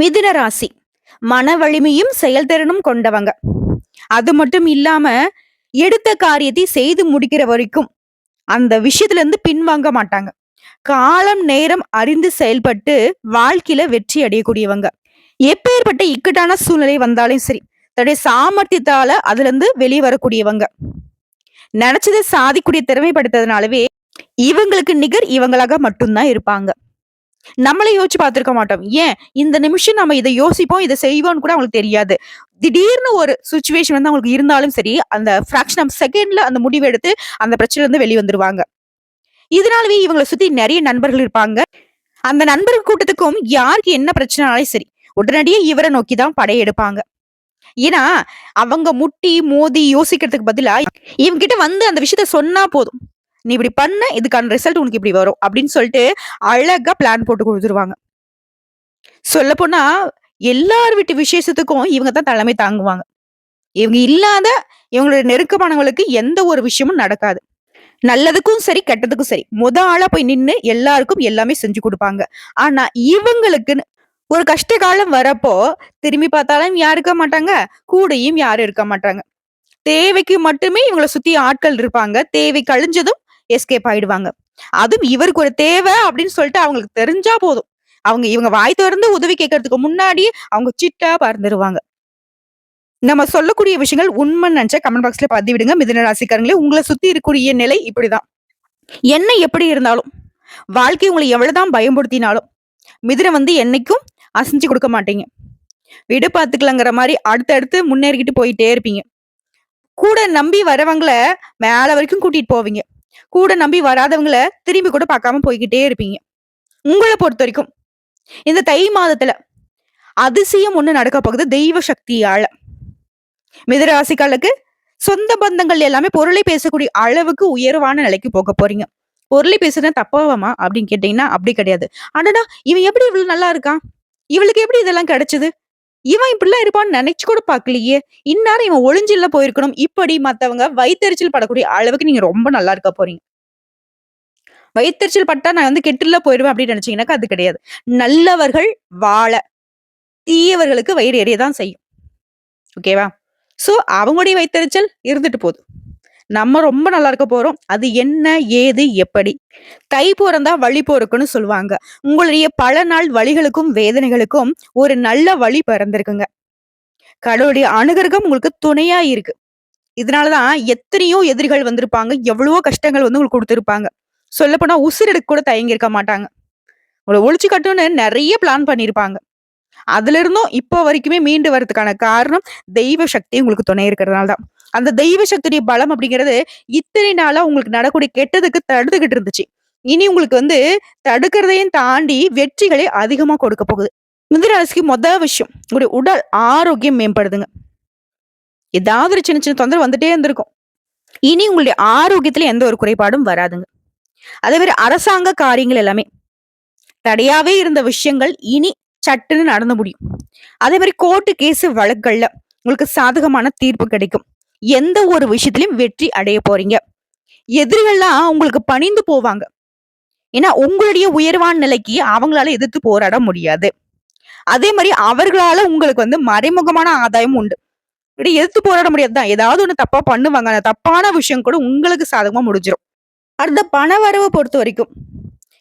மிதுன ராசி. மன வலிமையும் செயல்திறனும் கொண்டவங்க. அது மட்டும் இல்லாம எடுத்த காரியத்தை செய்து முடிக்கிற வரைக்கும் அந்த விஷயத்துல இருந்து பின்வாங்க மாட்டாங்க. காலம் நேரம் அறிந்து செயல்பட்டு வாழ்க்கையில வெற்றி அடையக்கூடியவங்க. எப்பேற்பட்ட இக்கட்டான சூழ்நிலை வந்தாலும் சரி தன்னுடைய சாமர்த்தியத்தால அதுல இருந்து வெளியே வரக்கூடியவங்க. நினைச்சதை சாதிக்கூடிய திறமைப்படுத்ததுனாலவே இவங்களுக்கு நிகர் இவங்களாக மட்டும்தான் இருப்பாங்க. நம்மளே யோசிச்சு பார்த்துருக்க மாட்டோம். ஏன்? இந்த நிமிஷம் நம்ம இதை யோசிப்போம் இதை செய்வோம்னு கூட அவங்களுக்கு தெரியாது. திடீர்னு ஒரு சுச்சுவேஷன் வந்து அவங்களுக்கு இருந்தாலும் சரி அந்த ஃப்ராக்ஷன் ஆஃப் செகண்ட்ல அந்த முடிவு எடுத்து அந்த பிரச்சனை இருந்து வெளிவந்துருவாங்க இதனாலவே இவங்களை சுத்தி நிறைய நண்பர்கள் இருப்பாங்க. அந்த நண்பர்கள் கூட்டத்துக்கும் யாருக்கு என்ன பிரச்சனைனாலும் சரி உடனடியே இவரை நோக்கி தான் படையெடுப்பாங்க ஏன்னா அவங்க முட்டி மோதி யோசிக்கிறதுக்கு பதிலா இவங்க கிட்ட வந்து அந்த விஷயத்த சொன்னா போதும். நீ இப்படி பண்ண இதுக்கான ரிசல்ட் உனக்கு இப்படி வரும் அப்படின்னு சொல்லிட்டு அழகா பிளான் போட்டு கொடுத்துருவாங்க. சொல்ல போனா எல்லார் வீட்டு விசேஷத்துக்கும் இவங்க தான் தலைமை தாங்குவாங்க. இவங்க இல்லாத இவங்களுடைய நெருக்கமானவங்களுக்கு எந்த ஒரு விஷயமும் நடக்காது. நல்லதுக்கும் சரி கெட்டதுக்கும் சரி முத ஆளா போய் நின்னு எல்லாருக்கும் எல்லாமே செஞ்சு கொடுப்பாங்க. ஆனா இவங்களுக்குன்னு ஒரு கஷ்ட காலம் வரப்போ திரும்பி பார்த்தாலும் யாரும் இருக்க மாட்டாங்க? கூடையும் யாரும் இருக்க மாட்டாங்க. தேவைக்கு மட்டுமே இவங்களை சுத்தி ஆட்கள் இருப்பாங்க. தேவை கழிஞ்சதும் எஸ்கேப் ஆயிடுவாங்க. அதுவும் இவருக்கு ஒரு தேவை அப்படின்னு சொல்லிட்டு அவங்களுக்கு தெரிஞ்சா போதும். அவங்க இவங்க வாய் திறந்து உதவி கேட்கறதுக்கு முன்னாடி அவங்க சிட்டா பறந்துருவாங்க. நம்ம சொல்லக்கூடிய விஷயங்கள் உண்மை நினைச்சா கமெண்ட் பாக்ஸ்ல பதிவிடுங்க. மிதன ராசிக்காரங்களே உங்களை சுத்தி இருக்கக்கூடிய நிலை இப்படிதான். என்ன எப்படி இருந்தாலும் வாழ்க்கை உங்களை எவ்வளவுதான் பயன்படுத்தினாலும் மிதிரை வந்து என்னைக்கும் அசைஞ்சு கொடுக்க மாட்டீங்க. விடு பார்த்துக்கலங்கிற மாதிரி அடுத்தடுத்து முன்னேறிக்கிட்டு போயிட்டே இருப்பீங்க. கூட நம்பி வரவங்களை மேல வரைக்கும் கூட்டிட்டு போவீங்க. கூட நம்பி வராதவங்கள திரும்பி கூட பார்க்காம போய்கிட்டே இருப்பீங்க. உங்களை பொறுத்த வரைக்கும் இந்த தை மாதத்துல அதிசயம் ஒண்ணு நடக்க போகுது தெய்வ சக்தியால. மிதராசிக்காலுக்கு சொந்த பந்தங்கள் எல்லாமே பொருளை பேசக்கூடிய அளவுக்கு உயர்வான நிலைக்கு போக போறீங்க. பொருளை பேசுறது தப்பாவாமா அப்படின்னு கேட்டீங்கன்னா அப்படி கிடையாது. ஆனாடா இவன் எப்படி இவ்வளவு நல்லா இருக்கான்? இவளுக்கு எப்படி இதெல்லாம் கிடைச்சது? இவன் இப்படிலாம் இருப்பான்னு நினைச்சு கூட பார்க்கலையே. இந்நேரம் இவன் ஒளிஞ்சில்ல போயிருக்கணும். இப்படி மத்தவங்க வயிற்றுச்சல் படக்கூடிய அளவுக்கு நீங்க ரொம்ப நல்லா இருக்க போறீங்க. வயிற்றுச்சல் பட்டா நான் வந்து கெட்டுல போயிடுவேன் அப்படின்னு நினைச்சீங்கன்னாக்கா அது கிடையாது. நல்லவர்கள் வாழ தீயவர்களுக்கு வயிறு எறியதான் செய்யும். ஓகேவா சோ அவங்களுடைய வயிற்றுச்சல் இருந்துட்டு போகுது. நம்ம ரொம்ப நல்லா இருக்க போறோம். அது என்ன ஏது எப்படி? தை பிறந்தா வழி போறக்குன்னு சொல்லுவாங்க. உங்களுடைய பல நாள் வழிகளுக்கும் வேதனைகளுக்கும் ஒரு நல்ல வழி பிறந்திருக்குங்க. கடவுளுடைய அனுகிரகம் உங்களுக்கு துணையா இருக்கு. இதனாலதான் எத்தனையோ எதிரிகள் வந்திருப்பாங்க. எவ்வளவோ கஷ்டங்கள் வந்து உங்களுக்கு கொடுத்துருப்பாங்க. சொல்லப்போனா போனா எடுக்க கூட தயங்கி இருக்க மாட்டாங்க. உங்களை ஒழிச்சு கட்டணும்னு நிறைய பிளான் பண்ணியிருப்பாங்க. அதுல இருந்தும் இப்போ வரைக்குமே மீண்டு வர்றதுக்கான காரணம் தெய்வ சக்தி உங்களுக்கு துணை இருக்கிறதுனால தான் அந்த தெய்வ சக்தியுடைய பலம் அப்படிங்கிறது இத்தனை நாளா உங்களுக்கு நடக்கூடிய கெட்டதுக்கு தடுத்துக்கிட்டு இருந்துச்சு. இனி உங்களுக்கு வந்து தடுக்கிறதையும் தாண்டி வெற்றிகளை அதிகமா கொடுக்க போகுது. மிதுராசிக்கு மொதல் விஷயம் உங்களுடைய உடல் ஆரோக்கியம் மேம்படுதுங்க. ஏதாவது ஒரு சின்ன சின்ன தொந்தரவு வந்துட்டே இருந்திருக்கும். இனி உங்களுடைய ஆரோக்கியத்துல எந்த ஒரு குறைபாடும் வராதுங்க. அதே மாதிரி அரசாங்க காரியங்கள் எல்லாமே தடையாவே இருந்த விஷயங்கள் இனி சட்டுன்னு நடந்து முடியும். அதே மாதிரி கோர்ட்டு கேஸ் வழக்குகள்ல உங்களுக்கு சாதகமான தீர்ப்பு கிடைக்கும். எந்த ஒரு விஷயத்திலையும் வெற்றி அடைய போறீங்க. எதிரிகள்லாம் உங்களுக்கு பணிந்து போவாங்க. ஏன்னா உங்களுடைய உயர்வான நிலைக்கு அவங்களால எதிர்த்து போராட முடியாது. அதே மாதிரி அவர்களால உங்களுக்கு வந்து மறைமுகமான ஆதாயம் உண்டு. இப்படி எதிர்த்து போராட முடியாது. தான் ஏதாவது ஒண்ணு தப்பா பண்ணுவாங்க. அந்த தப்பான விஷயம் கூட உங்களுக்கு சாதகமா முடிஞ்சிடும் அடுத்த பண வரவை பொறுத்த வரைக்கும்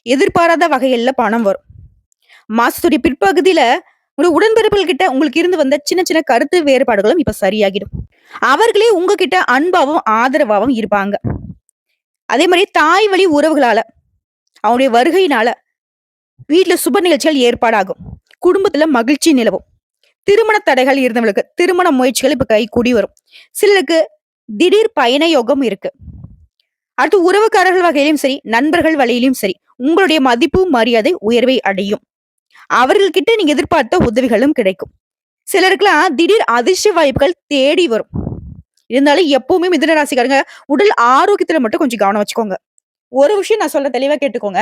எதிர்பாராத வகையில பணம் வரும். மாசத்துடைய பிற்பகுதியில ஒரு உடன்பிறப்புகள் கிட்ட உங்களுக்கு இருந்து வந்த சின்ன சின்ன கருத்து வேறுபாடுகளும் இப்ப சரியாகிடும். அவர்களே உங்ககிட்ட அன்பாவும் ஆதரவாகவும் இருப்பாங்க. அதே மாதிரி தாய் வழி உறவுகளால அவனுடைய வருகையினால வீட்டுல சுப நிகழ்ச்சிகள் ஏற்பாடாகும். குடும்பத்துல மகிழ்ச்சி நிலவும். திருமண தடைகள் இருந்தவங்களுக்கு திருமண முயற்சிகள் இப்ப கை கூடி வரும். சிலருக்கு திடீர் பயண யோகம் இருக்கு. அடுத்து உறவுக்காரர்கள் வகையிலும் சரி நண்பர்கள் வழியிலும் சரி உங்களுடைய மதிப்பு மரியாதை உயர்வை அடையும். அவர்கள்கிட்ட நீங்க எதிர்பார்த்த உதவிகளும் கிடைக்கும். சிலருக்குலாம் திடீர் அதிர்ஷ்ட வாய்ப்புகள் தேடி வரும். இருந்தாலும் எப்பவுமே மிதுன ராசிக்காரங்க உடல் ஆரோக்கியத்துல மட்டும் கொஞ்சம் கவனம் வச்சுக்கோங்க. ஒரு விஷயம் நான் சொல்ல தெளிவா கேட்டுக்கோங்க.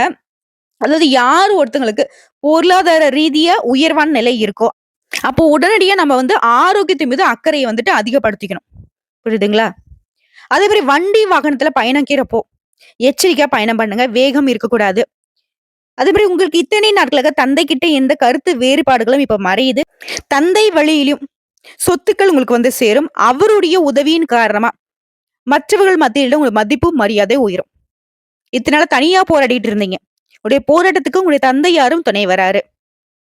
அதாவது யார் ஒருத்தங்களுக்கு பொருளாதார ரீதியா உயர்வான நிலை இருக்கோ அப்போ உடனடியா நம்ம வந்து ஆரோக்கியத்தின் மீது அக்கறையை வந்துட்டு அதிகப்படுத்திக்கணும். புரியுதுங்களா? அதே மாதிரி வண்டி வாகனத்துல பயணிக்கிறப்போ எச்சரிக்கையா பயணம் பண்ணுங்க. வேகம் இருக்கக்கூடாது. அதே மாதிரி உங்களுக்கு இத்தனை நாட்களாக தந்தை கிட்ட எந்த கருத்து வேறுபாடுகளும் இப்ப மறையுது. தந்தை வழியிலும் சொத்துக்கள் உங்களுக்கு வந்து சேரும். அவருடைய உதவியின் காரணமா மற்றவர்கள் மத்தியில உங்களுக்கு மதிப்பு மரியாதை உயரும். இத்தனால தனியா போராடிட்டு இருந்தீங்க. உடைய போராட்டத்துக்கு உங்களுடைய தந்தை யாரும் துணை வராரு.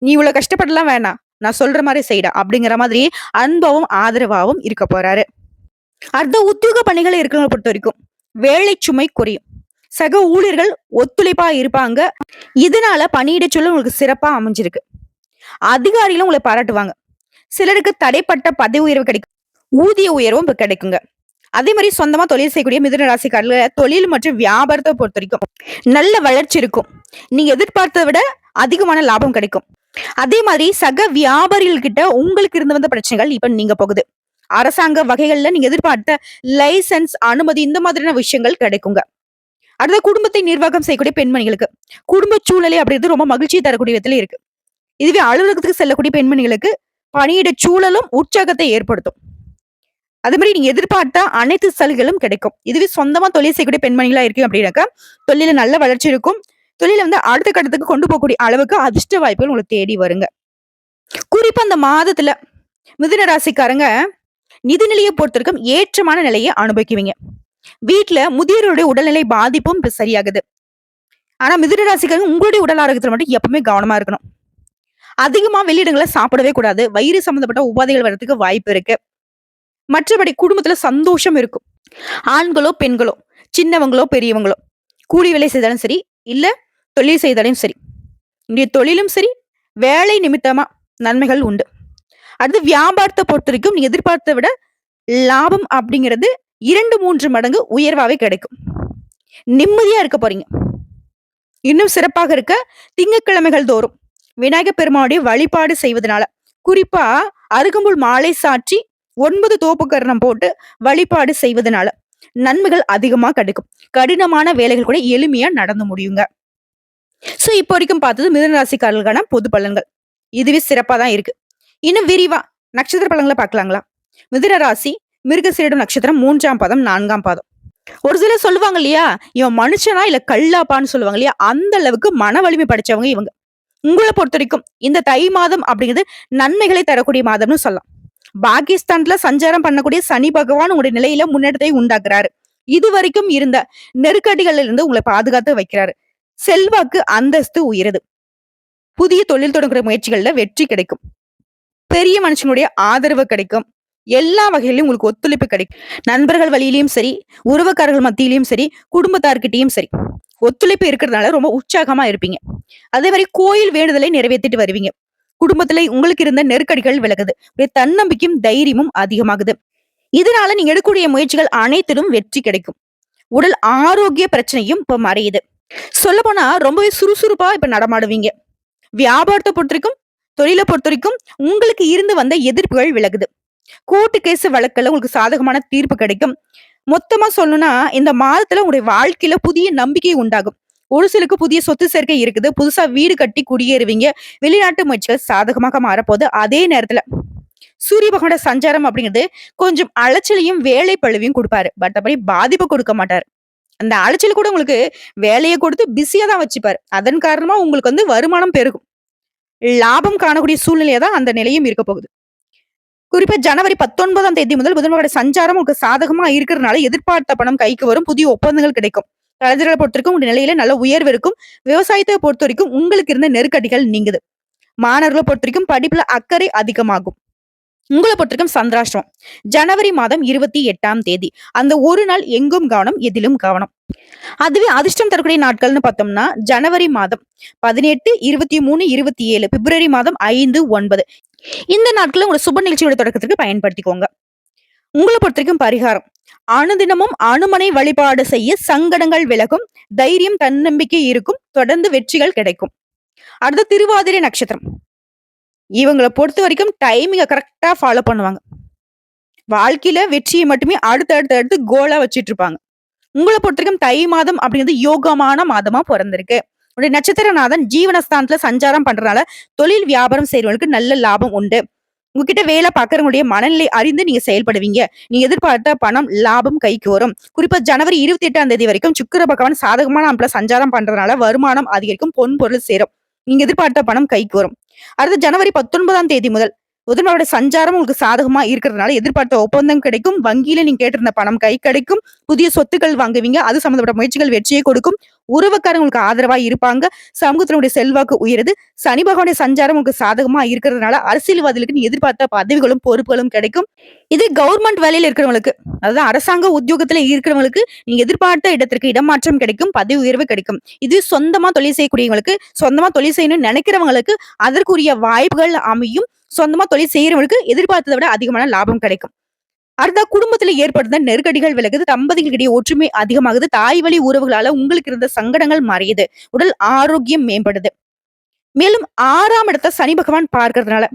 நீ இவ்வளவு கஷ்டப்படலாம் வேணாம். நான் சொல்ற மாதிரி செய்டா அப்படிங்கிற மாதிரி அன்பாவும் ஆதரவாகவும் இருக்க போறாரு. அடுத்த உத்தியோக பணிகளை இருக்கிறவங்களை பொறுத்த வரைக்கும் வேலை சுமை குறையும். சக ஊழியர்கள் ஒத்துழைப்பா இருப்பாங்க. இதனால பணியிட சொல்ல உங்களுக்கு சிறப்பா அமைஞ்சிருக்கு. அதிகாரிகளும் உங்களை பாராட்டுவாங்க. சிலருக்கு தடைப்பட்ட பதவி உயர்வு கிடைக்கும். ஊதிய உயர்வும் இப்ப கிடைக்குங்க. அதே மாதிரி சொந்தமா தொழில் செய்யக்கூடிய மிதுன ராசிக்காரர்கள தொழில் மற்றும் வியாபாரத்தை பொறுத்த வரைக்கும் நல்ல வளர்ச்சி இருக்கும். நீங்க எதிர்பார்த்ததை விட அதிகமான லாபம் கிடைக்கும். அதே மாதிரி சக வியாபாரிகள் கிட்ட உங்களுக்கு இருந்து வந்த பிரச்சனைகள் இப்ப நீங்க போகுது. அரசாங்க வகைகள்ல நீங்க எதிர்பார்த்த லைசன்ஸ் அனுமதி இந்த மாதிரியான விஷயங்கள் கிடைக்குங்க. அடுத்த குடும்பத்தை நிர்வாகம் செய்யக்கூடிய பெண்மணிகளுக்கு. குடும்ப சூழ்நிலை அப்படின்றது ரொம்ப மகிழ்ச்சி தரக்கூடிய விதத்துல இருக்கு. இதுவே அலுவலகத்துக்கு செல்லக்கூடிய பெண்மணிகளுக்கு பணியிட சூழலும் உற்சாகத்தை ஏற்படுத்தும். அதே மாதிரி நீங்க எதிர்பார்த்த அனைத்து சலுகைகளும் கிடைக்கும். இதுவே சொந்தமா தொழில் செய்யக்கூடிய பெண்மணிகளா இருக்கு அப்படின்னாக்கா தொழில நல்ல வளர்ச்சி இருக்கும். தொழில வந்து அடுத்த கட்டத்துக்கு கொண்டு போகக்கூடிய அளவுக்கு அதிர்ஷ்ட வாய்ப்புகள் உங்களுக்கு தேடி வருங்க. குறிப்பா அந்த மாதத்துல மிதுன ராசிக்காரங்க நிதிநிலையை பொறுத்திருக்கும் ஏற்றமான நிலையை அனுபவிக்குவீங்க. வீட்டுல முதியோருடைய உடல்நிலை பாதிப்பும் சரியாகுது. ஆனா மிதுன ராசிக்காரங்க உங்களுடைய உடல் ஆரோக்கியத்துல மட்டும் எப்பவுமே கவனமா இருக்கணும். அதிகமா வெளியிடங்களை சாப்பிடவே கூடாது. வயிறு சம்பந்தப்பட்ட உபாதைகள் வர்றதுக்கு வாய்ப்பு இருக்கு. மற்றபடி குடும்பத்துல சந்தோஷம் இருக்கும். ஆண்களோ பெண்களோ சின்னவங்களோ பெரியவங்களோ கூலி வேலை செய்தாலும் சரி இல்ல தொழில் செய்தாலும் சரி இங்கே தொழிலும் சரி வேலை நிமித்தமா நன்மைகள் உண்டு. அடுத்து வியாபாரத்தை பொறுத்த வரைக்கும் நீங்க எதிர்பார்த்த விட லாபம் அப்படிங்கிறது இரண்டு மூன்று மடங்கு உயர்வாவே கிடைக்கும். நிம்மதியா இருக்க போறீங்க. இன்னும் சிறப்பாக இருக்க திங்கக்கிழமைகள் தோறும் விநாயகர் பெருமானுடைய வழிபாடு செய்வதனால குறிப்பா அருகம்புல் மாலை சாற்றி ஒன்பது தோப்புக்கரணம் போட்டு வழிபாடு செய்வதனால நன்மைகள் அதிகமா கிடைக்கும். கடினமான வேலைகள் கூட எளிமையா நடந்து முடியுங்க. சோ இப்போ வரைக்கும் பார்த்தது மிதனராசிக்காரர்களுக்கான பொது பலன்கள். இதுவே சிறப்பா தான் இருக்கு. இன்னும் விரிவா நட்சத்திர பலன்களை பார்க்கலாங்களா? மிதுன ராசி மிருகசீரிடம் நட்சத்திரம் மூன்றாம் பாதம் நான்காம் பாதம். ஒரு சிலர் சொல்லுவாங்க இல்லையா இவன் மனுஷனா இல்ல கல்லாப்பான்னு சொல்லுவாங்க இல்லையா அந்த அளவுக்கு மன வலிமை படிச்சவங்க இவங்க. உங்களை பொறுத்த வரைக்கும் இந்த தை மாதம் அப்படிங்கிறது நன்மைகளை தரக்கூடிய மாதம்னு சொல்லலாம். பாகிஸ்தான்ல சஞ்சாரம் பண்ணக்கூடிய சனி பகவான் உங்களுடைய நிலையில முன்னேற்றத்தை உண்டாக்குறாரு. இது வரைக்கும் இருந்த நெருக்கடிகள்ல இருந்து உங்களை பாதுகாத்து வைக்கிறாரு. செல்வாக்கு அந்தஸ்து உயருது. புதிய தொழில் தொடங்குற முயற்சிகள்ல வெற்றி கிடைக்கும். பெரிய மனுஷனுடைய ஆதரவு கிடைக்கும். எல்லா வகையிலும் உங்களுக்கு ஒத்துழைப்பு கிடைக்கும். நண்பர்கள் வழியிலையும் சரி உறவுக்காரர்கள் மத்தியிலையும் சரி குடும்பத்தார்கிட்டையும் சரி. ஒத்துழைப்பு இருக்கிறதுனால ரொம்ப உற்சாகமா இருப்பீங்க. அதே மாதிரி கோயில் வேண்டுதலை நிறைவேற்றிட்டு வருவீங்க. குடும்பத்துல உங்களுக்கு இருந்த நெருக்கடிகள் விலகுது. தன்னம்பிக்கையும் தைரியமும் அதிகமாகுது. இதனால நீங்க எடுக்கக்கூடிய முயற்சிகள் அனைத்திலும் வெற்றி கிடைக்கும். உடல் ஆரோக்கிய பிரச்சனையும் இப்ப மறையுது. சொல்ல போனா ரொம்பவே சுறுசுறுப்பா இப்ப நடமாடுவீங்க. வியாபாரத்தை பொறுத்த வரைக்கும் தொழிலை பொறுத்த வரைக்கும் உங்களுக்கு இருந்து வந்த எதிர்ப்புகள் விலகுது. கோர்ட்டு கேஸ் வழக்குல உங்களுக்கு சாதகமான தீர்ப்பு கிடைக்கும். மொத்தமா சொல்லணும்னா இந்த மாதத்துல உங்களுடைய வாழ்க்கையில புதிய நம்பிக்கை உண்டாகும். ஒரு சிலருக்கு புதிய சொத்து சேர்க்கை இருக்குது. புதுசா வீடு கட்டி குடியேறுவீங்க. வெளிநாட்டு முயற்சிகள் சாதகமாக மாறப்போகுது. அதே நேரத்துல சூரிய பகவானோட சஞ்சாரம் அப்படிங்கிறது கொஞ்சம் அலைச்சலையும் வேலை பழுவையும் கொடுப்பாரு. பட் அப்படி பாதிப்பு கொடுக்க மாட்டாரு. அந்த அலைச்சல் கூட உங்களுக்கு வேலையை கொடுத்து பிஸியா தான் வச்சுப்பாரு. அதன் காரணமா உங்களுக்கு வந்து வருமானம் பெருகும். லாபம் காணக்கூடிய சூழ்நிலையா தான் அந்த நிலையும் இருக்க போகுது. குறிப்பா ஜனவரி பத்தொன்பதாம் தேதி முதல் புதனோட சஞ்சாரம் உங்களுக்கு சாதகமா இருக்கிறதுனால எதிர்பார்த்த பணம் கைக்கு வரும் புதிய ஒப்பந்தங்கள் கிடைக்கும். கலைஞர்களை பொறுத்த வரைக்கும் உங்க நிலையில நல்ல உயர்வு இருக்கும். விவசாயத்தை பொறுத்த வரைக்கும் உங்களுக்கு இருந்த நெருக்கடிகள் நீங்குது. மாணவர்களை பொறுத்த வரைக்கும் படிப்புல அக்கறை அதிகமாகும். உங்களை பொறுத்திருக்கும் சந்திராஷ்டிரம். ஜனவரி மாதம் இருபத்தி எட்டாம் தேதி. அந்த ஒரு நாள் எங்கும் கவனம் எதிலும் கவனம். அதுவே அதிர்ஷ்டம் தரக்கூடிய நாட்கள்னு பார்த்தோம்னா ஜனவரி மாதம் பதினெட்டு இருபத்தி மூணு இருபத்தி ஏழு. பிப்ரவரி மாதம் ஐந்து ஒன்பது. இந்த நாட்களை உங்களோட சுப நிகழ்ச்சியோட தொடக்கத்துக்கு பயன்படுத்திக்கோங்க. உங்களை பொறுத்த வரைக்கும் பரிகாரம். அனுதினமும் அனுமனை வழிபாடு செய்ய சங்கடங்கள் விலகும் தைரியம் தன்னம்பிக்கை இருக்கும் தொடர்ந்து வெற்றிகள் கிடைக்கும். அடுத்த திருவாதிரை நட்சத்திரம். இவங்களை பொறுத்த வரைக்கும் டைமிங்க கரெக்டா ஃபாலோ பண்ணுவாங்க. வாழ்க்கையில வெற்றியை மட்டுமே அடுத்து அடுத்து அடுத்து கோலா வச்சிட்டு இருப்பாங்க. உங்களை பொறுத்த வரைக்கும் தை மாதம் அப்படிங்கிறது யோகமான மாதமா பிறந்திருக்கு. உடைய நட்சத்திரநாதன் ஜீவனஸ்தானத்துல சஞ்சாரம் பண்றதுனால தொழில் வியாபாரம் செய்யறவங்களுக்கு நல்ல லாபம் உண்டு. உங்ககிட்ட வேலை பார்க்கறவங்களுடைய மனநிலை அறிந்து நீங்க செயல்படுவீங்க. நீங்க எதிர்பார்த்த பணம் லாபம் கைக்கு வரும். குறிப்பா ஜனவரி இருபத்தி எட்டாம் தேதி வரைக்கும் சுக்கிர பகவான் சாதகமான அமைப்புல சஞ்சாரம் பண்றதுனால வருமானம் அதிகரிக்கும் பொன் பொருள் சேரும். நீங்க எதிர்பார்த்த பணம் கைக்கு வரும். அடுத்து ஜனவரி பத்தொன்பதாம் தேதி முதல் புதனோட சஞ்சாரம் உங்களுக்கு சாதகமா இருக்கிறதுனால எதிர்பார்த்த ஒப்பந்தம் கிடைக்கும். வங்கியில நீங்க கேட்டிருந்த பணம் கை கிடைக்கும். புதிய சொத்துக்கள் வாங்குவீங்க. அது சம்பந்தப்பட்ட முயற்சிகள் வெற்றியை கொடுக்கும். உறவுக்காரங்களுக்கு ஆதரவா இருப்பாங்க. சமூகத்தினுடைய செல்வாக்கு உயருது. சனி பகவானுடைய சஞ்சாரம் உங்களுக்கு சாதகமா இருக்கிறதுனால அரசியல்வாதிகளுக்கு நீ எதிர்பார்த்த பதவிகளும் பொறுப்புகளும் கிடைக்கும். இது கவர்மெண்ட் வேலையில இருக்கிறவங்களுக்கு அதாவது அரசாங்க உத்தியோகத்துல இருக்கிறவங்களுக்கு நீங்க எதிர்பார்த்த இடத்திற்கு இடமாற்றம் கிடைக்கும். பதவி உயர்வு கிடைக்கும். இது சொந்தமா தொழில் செய்யக்கூடியவங்களுக்கு சொந்தமா தொழில் செய்யணும்னு நினைக்கிறவங்களுக்கு அதற்குரிய வாய்ப்புகள் அமையும். சொந்தமா தொழில் செய்யறவங்களுக்கு எதிர்பார்த்ததை விட அதிகமான லாபம் கிடைக்கும். அடுத்த குடும்பத்துல ஏற்படுத்த நெருக்கடிகள் விலகுது தம்பதிகளிடையே ஒற்றுமை அதிகமாகுது தாய் வழி உறவுகளால உங்களுக்கு இருந்த சங்கடங்கள் மறையுது உடல் ஆரோக்கியம் மேம்படுது. மேலும் ஆறாம் இடத்த சனி பகவான் பார்க்கறதுனால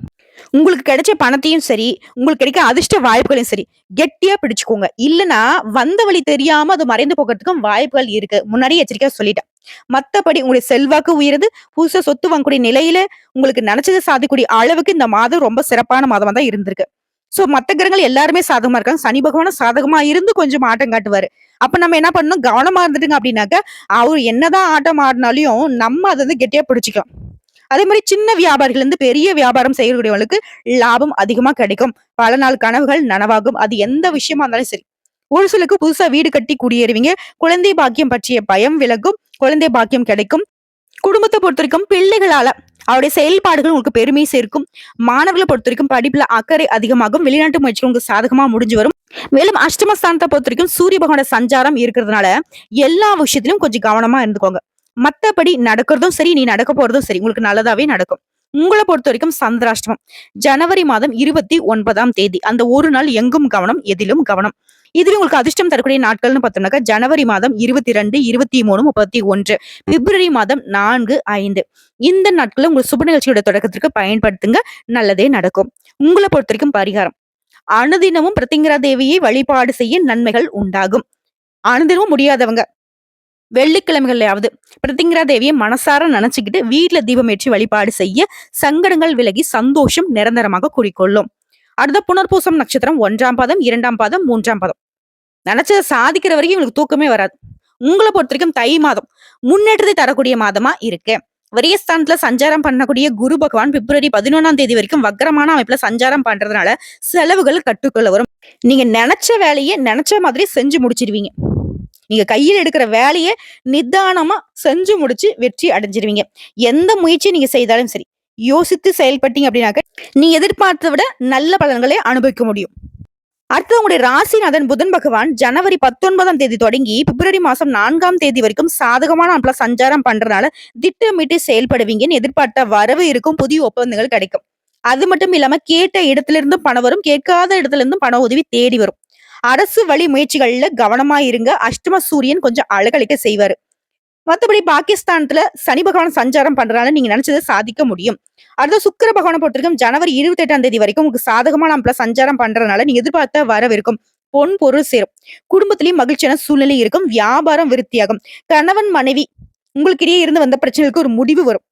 உங்களுக்கு கிடைச்ச பணத்தையும் சரி உங்களுக்கு கிடைக்க அதிர்ஷ்ட வாய்ப்புகளையும் சரி கெட்டியா பிடிச்சுக்கோங்க. இல்லைன்னா வந்த வழி தெரியாம அது மறைந்து போகிறதுக்கும் வாய்ப்புகள் இருக்கு. முன்னாடியே எச்சரிக்கையா சொல்லிட்டேன். மத்தபடி உங்களுடைய செல்வாக்கு உயருது. புதுசா சொத்து வாங்கக்கூடிய நிலையில உங்களுக்கு நினைச்சதை சாதிக்கக்கூடிய அளவுக்கு இந்த மாதம் ரொம்ப சிறப்பான மாதமா தான் இருந்திருக்கு. சோ மத்த கிரகங்கள் எல்லாருமே சாதகமா இருக்காங்க. சனி பகவானும் சாதகமா இருந்து கொஞ்சம் ஆட்டம் காட்டுவாரு. அப்ப நம்ம என்ன பண்ணணும்? கவனமா இருந்துட்டுங்க அப்படின்னாக்க அவர் என்னதான் ஆட்டம் ஆடினாலையும் நம்ம அதை வந்து கெட்டியா பிடிச்சிக்கலாம். அதே மாதிரி சின்ன வியாபாரிகள் இருந்து பெரிய வியாபாரம் செய்யக்கூடியவங்களுக்கு லாபம் அதிகமா கிடைக்கும். பல நாள் கனவுகள் நனவாகும். அது எந்த விஷயமா இருந்தாலும் சரி. ஒரு சிலருக்கு புதுசா வீடு கட்டி குடியேறுவீங்க. குழந்தை பாக்கியம் பற்றிய பயம் விலகும். குழந்தை பாக்கியம் கிடைக்கும். குடும்பத்தை பொறுத்த வரைக்கும் பிள்ளைகளால அவருடைய செயல்பாடுகள் உங்களுக்கு பெருமை சேர்க்கும். மாணவர்களை பொறுத்த வரைக்கும் படிப்புல அக்கறை அதிகமாகும். வெளிநாட்டு முயற்சிகள் உங்களுக்கு சாதகமா முடிஞ்சு வரும். மேலும் அஷ்டமஸ்தானத்தை பொறுத்த வரைக்கும் சூரிய பகவான சஞ்சாரம் இருக்கிறதுனால எல்லா விஷயத்திலும் கொஞ்சம் கவனமா இருந்துக்கோங்க. மத்தபடி நடக்கிறதும் சரி நீ நடக்க போறதும் சரி உங்களுக்கு நல்லதாவே நடக்கும். உங்களை பொறுத்த வரைக்கும் சந்திராஷ்டமம். ஜனவரி மாதம் இருபத்தி ஒன்பதாம் தேதி. அந்த ஒரு நாள் எங்கும் கவனம் எதிலும் கவனம். இதுல உங்களுக்கு அதிர்ஷ்டம் தரக்கூடிய நாட்கள்னு பார்த்தோம்னாக்கா ஜனவரி மாதம் இருபத்தி ரெண்டு இருபத்தி மூணு முப்பத்தி ஒன்று பிப்ரவரி மாதம் நான்கு ஐந்து. இந்த நாட்களில் உங்கள் சுப நிகழ்ச்சியோட தொடக்கத்திற்கு பயன்படுத்துங்க. நல்லதே நடக்கும். உங்களை பொறுத்த வரைக்கும் பரிகாரம். அனுதினமும் பிரத்திங்கரா தேவியை வழிபாடு செய்ய நன்மைகள் உண்டாகும். அனுதினமும் முடியாதவங்க வெள்ளிக்கிழமைகளையாவது பிரதிங்கிரா தேவியை மனசார நினைச்சுக்கிட்டு வீட்டுல தீபம் ஏற்றி வழிபாடு செய்ய சங்கடங்கள் விலகி சந்தோஷம் நிரந்தரமாக குறிக்கொள்ளும். அடுத்த புனர்பூசம் நட்சத்திரம் ஒன்றாம் பாதம் இரண்டாம் பாதம் மூன்றாம் பாதம். நினைச்சதை சாதிக்கிற வரைக்கும் உங்களுக்கு தூக்கமே வராது. உங்களை பொறுத்த வரைக்கும் தை மாதம் முன்னேற்றத்தை தரக்கூடிய மாதமா இருக்கு. விரயஸ்தானத்துல சஞ்சாரம் பண்ணக்கூடிய குரு பகவான் பிப்ரவரி பதினொன்னாம் தேதி வரைக்கும் வக்கரமான அமைப்புல சஞ்சாரம் பண்றதுனால செலவுகள் கட்டுக்குள்ள வரும். நீங்க நினைச்ச வேலையை நினைச்ச மாதிரி செஞ்சு முடிச்சிருவீங்க. நீங்க கையில் எடுக்கிற வேலையை நிதானமா செஞ்சு முடிச்சு வெற்றி அடைஞ்சிருவீங்க. எந்த முயற்சியை நீங்க செய்தாலும் சரி யோசித்து செயல்பட்டீங்க அப்படின்னாக்க நீ எதிர்பார்த்ததை விட நல்ல பலன்களை அனுபவிக்க முடியும். அடுத்து உங்களுடைய ராசிநாதன் புதன் பகவான் ஜனவரி பத்தொன்பதாம் தேதி தொடங்கி பிப்ரவரி மாசம் நான்காம் தேதி வரைக்கும் சாதகமான அப்பல சஞ்சாரம் பண்றதுனால திட்டமிட்டு செயல்படுவீங்கன்னு எதிர்பார்த்த வரவு இருக்கும் புதிய ஒப்பந்தங்கள் கிடைக்கும். அது மட்டும் இல்லாம கேட்ட இடத்துல இருந்தும் பணம் வரும் கேட்காத இடத்துல இருந்தும் பண உதவி தேடி வரும். அரசு வழி முயற்சிகள்ல கவனமா இருங்க. அஷ்டம சூரியன் கொஞ்சம் அழகழிக்க செய்வாரு. மத்தபடி பாகிஸ்தானத்துல சனி பகவான் சஞ்சாரம் பண்றதுனால நீங்க நினைச்சதை சாதிக்க முடியும். அடுத்த சுக்கிர பகவானை பொறுத்திருக்கும் ஜனவரி இருபத்தி எட்டாம் தேதி வரைக்கும் உங்களுக்கு சாதகமான நம்மள சஞ்சாரம் பண்றதுனால நீங்க எதிர்பார்த்த வரவிருக்கும். பொன் பொருள் சேரும். குடும்பத்திலயும் மகிழ்ச்சியான சூழ்நிலை இருக்கும். வியாபாரம் விருத்தியாகும். கணவன் மனைவி உங்களுக்கிடையே இருந்து வந்த பிரச்சனைகளுக்கு ஒரு முடிவு வரும்.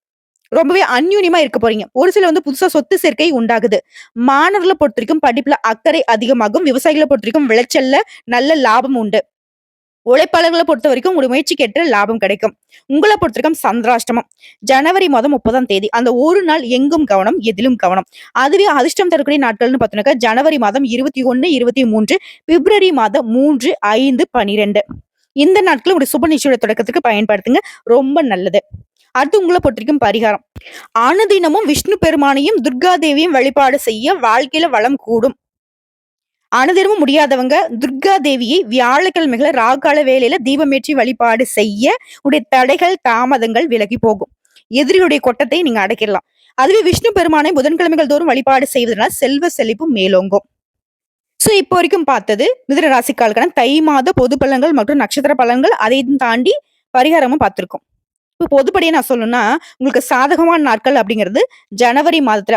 ரொம்பவே அந்யூன்யமா இருக்க போறீங்க. ஒரு சில வந்து புதுசா சொத்து சேர்க்கை உண்டாகுது. மாணவர்களை பொறுத்த வரைக்கும் படிப்புல அக்கறை அதிகமாகும். விவசாயிகளை பொறுத்த வரைக்கும் விளைச்சல்ல நல்ல லாபம் உண்டு. உழைப்பாளர்களை பொறுத்த வரைக்கும் உங்களுடைய முயற்சிக்கு ஏற்ற லாபம் கிடைக்கும். உங்களை பொறுத்த வரைக்கும் சந்திராஷ்டமம். ஜனவரி மாதம் முப்பதாம் தேதி. அந்த ஒரு நாள் எங்கும் கவனம் எதிலும் கவனம். அதுவே அதிர்ஷ்டம் தரக்கூடிய நாட்கள்னு பார்த்தோம்னாக்கா ஜனவரி மாதம் இருபத்தி ஒன்னு இருபத்தி மூன்று பிப்ரவரி மாதம் மூன்று ஐந்து பனிரெண்டு. இந்த நாட்கள் உங்களுடைய சுப நிச்சயோட தொடக்கத்துக்கு பயன்படுத்துங்க. ரொம்ப நல்லது. அடுத்து உங்களை பொறுத்த பரிகாரம். அனுதினமும் விஷ்ணு பெருமானையும் துர்கா தேவியும் வழிபாடு செய்ய வாழ்க்கையில வளம் கூடும். அனுதினமும் முடியாதவங்க துர்கா தேவியை வியாழக்கிழமைகளை ராகால வேலையில தீபமேற்றி வழிபாடு செய்ய உடைய தடைகள் தாமதங்கள் விலகி போகும். எதிரியுடைய கொட்டத்தை நீங்க அடைக்கிடலாம் அதுவே விஷ்ணு பெருமானை புதன்கிழமைகள் தோறும் வழிபாடு செய்வதனால் செல்வ செழிப்பு மேலோங்கும். ஸோ இப்போ வரைக்கும் பார்த்தது மிதுன ராசிக்காலுக்கான தை மாத பொது பலன்கள் மற்றும் நட்சத்திர பலன்கள் அதையும் தாண்டி பரிகாரமும் பார்த்துருக்கோம். இப்போ பொதுப்படியே நான் சொல்லணும்னா உங்களுக்கு சாதகமான நாட்கள் அப்படிங்கிறது ஜனவரி மாதத்துல.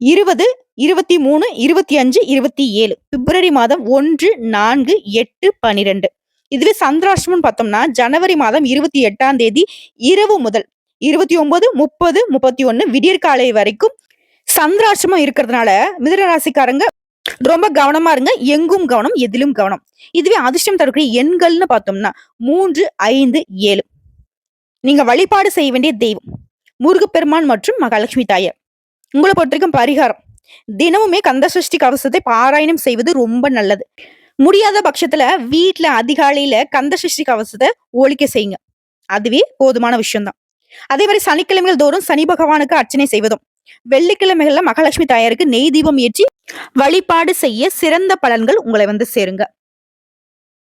இருபது இருபத்தி மூணு இருபத்தி அஞ்சு இருபத்தி ஏழு. பிப்ரவரி மாதம் ஒன்று நான்கு எட்டு பனிரெண்டு. இதுவே சந்திராஷ்டமம் பார்த்தோம்னா ஜனவரி மாதம் இருபத்தி எட்டாம் தேதி இரவு முதல். இருபத்தி ஒன்பது முப்பது முப்பத்தி ஒன்னு விடியற்காலை வரைக்கும் சந்திராஷ்டமம் இருக்கிறதுனால மிதனராசிக்காரங்க ரொம்ப கவனமா இருங்க. எங்கும் கவனம் எதிலும் கவனம். இதுவே அதிர்ஷ்டம் தரக்கூடிய எண்கள்னு பார்த்தோம்னா மூன்று ஐந்து ஏழு. நீங்க வழிபாடு செய்ய வேண்டிய தெய்வம். முருகப்பெருமான் மற்றும் மகாலட்சுமி தாயார். உங்களை பொறுத்த வரைக்கும் பரிகாரம். தினமுமே கந்த சஷ்டி கவசத்தை பாராயணம் செய்வது ரொம்ப நல்லது. முடியாத பட்சத்துல வீட்டுல அதிகாலையில கந்த சஷ்டி கவசத்தை ஒழிக்க செய்யுங்க. அதுவே போதுமான விஷயம்தான். அதே மாதிரி சனிக்கிழமைகள் தோறும் சனி பகவானுக்கு அர்ச்சனை செய்வதும். வெள்ளிக்கிழமைகள்ல மகாலட்சுமி தாயாருக்கு நெய் தீபம் ஏற்றி வழிபாடு செய்ய சிறந்த பலன்கள் உங்களை வந்து சேருங்க.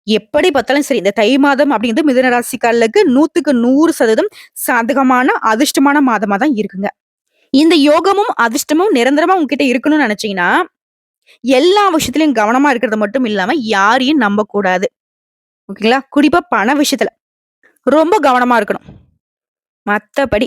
எப்படி பார்த்தாலும் சரி இந்த தை மாதம் அப்படிங்கிறது மிதுனராசிக்காரர்களுக்கு நூத்துக்கு நூறு சதவீதம் சாதகமான அதிர்ஷ்டமான மாதமா தான் இருக்குங்க. இந்த யோகமும் அதிர்ஷ்டமும் நிரந்தரமா உங்ககிட்ட இருக்கணும்னு நினைச்சீங்கன்னா எல்லா விஷயத்திலையும் கவனமா இருக்கிறது மட்டும் இல்லாம யாரையும் நம்ப கூடாது ஓகேங்களா? குறிப்பா பண விஷயத்துல ரொம்ப கவனமா இருக்கணும். மற்றபடி